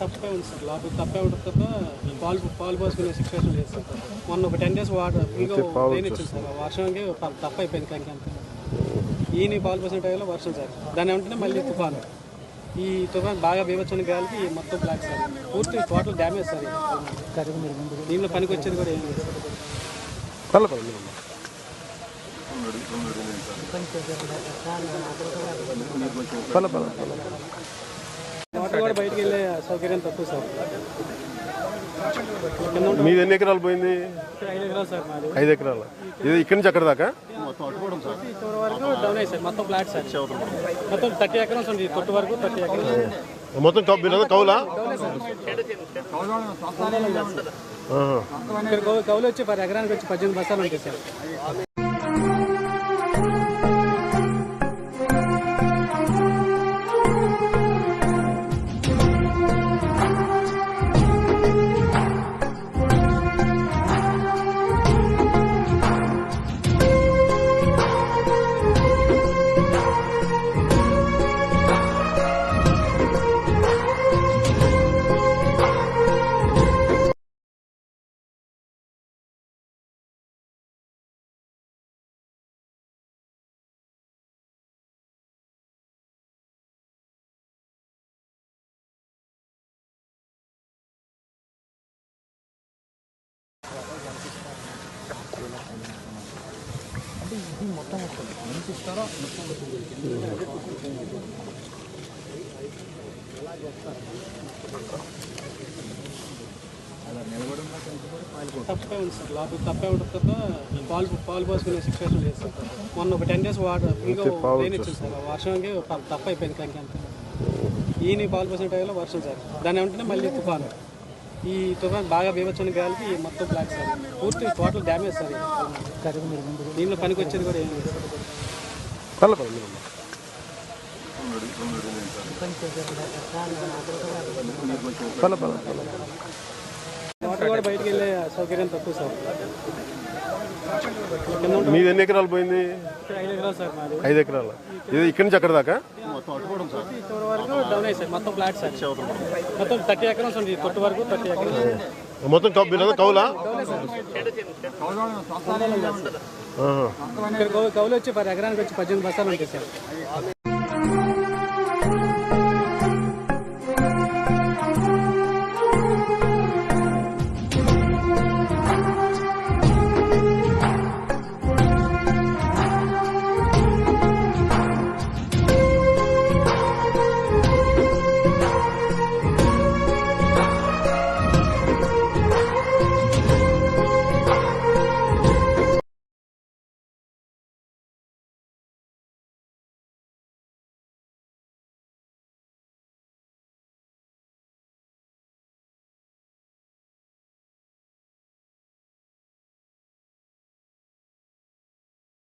తప్పే ఉంది సార్ లోపల తప్పే ఉంటుంది తప్ప పాలు పాలు పోసుకునే సిచ్యువేషన్ లేదు సార్ మొన్న ఒక టెన్ డేస్ వాటర్ ఫుల్గా రెయిన్ ఇచ్చింది సార్ వర్షంకి తప్ప అయిపోయింది అంతా ఈయన పాలు పోసిన టైంలో వర్షం సార్ దాని వెంటనే మళ్ళీ తుఫాను ఈ తుఫాన్ బాగా బీభత్సన గాలికి మొత్తం బ్లాక్ సార్ పూర్తి టోటల్ డ్యామేజ్ సార్. దీనిలో పనికి వచ్చేది కూడా ఏం లేదు. వాటర్ కూడా బయటికి వెళ్ళే సౌకర్యం తక్కువ సార్ మీది ఎన్ని ఎకరాలు పోయింది? ఐదు ఎకరాలు? ఇది ఇక్కడి నుంచి అక్కడ దాకా? మొత్తం కౌలా? కౌలు వచ్చి పది ఎకరానికి వచ్చి పద్దెనిమిది బస్సాలు ఉంటాయి సార్. మొత్తం తప్పే ఉంది సార్. లోపల తప్పే ఉంటుంది తప్ప పాలు పాలు పోసుకునే సిచ్యువేషన్ లేదు సార్. మొన్న ఒక టెన్ డేస్ వాటర్ ఫుల్గా రెయిన్ ఇచ్చింది సార్. వర్షంకి తప్ప అయిపోయింది కంకి అంతా. ఈయన పాలు పోసిన టైంలో వర్షం సార్. దాని వెంటనే మళ్ళీ తుఫాను. ఈ తుఫాన్ బాగా బీభత్సన గాలికి మొత్తం బ్లాక్ సార్ పూర్తి టోటల్ డ్యామేజ్ సార్. దీనిలో పనికి వచ్చేది కూడా ఏం లేదు. వాటర్ కూడా బయటికి వెళ్ళే సౌకర్యం తక్కువ సార్. మీది ఎన్ని ఎకరాలు పోయింది? ఐదు ఎకరాలు సార్ ఐదు ఎకరాలు. ఇది ఇక్కడి నుంచి అక్కడ దాకా? వరకు డౌన్ సార్ మొత్తం ఫ్లాట్ సార్ మొత్తం థర్టీ ఎకరాస్ ఉంది. తొట్టు వరకు థర్టీ ఎకరాస్ మొత్తం కౌలా? ఆహా. ఇక్కడ కౌ- కౌలు వచ్చి పర్ ఎకరానికి వచ్చి పద్దెనిమిది బస్తాలు ఉంటాయి సార్.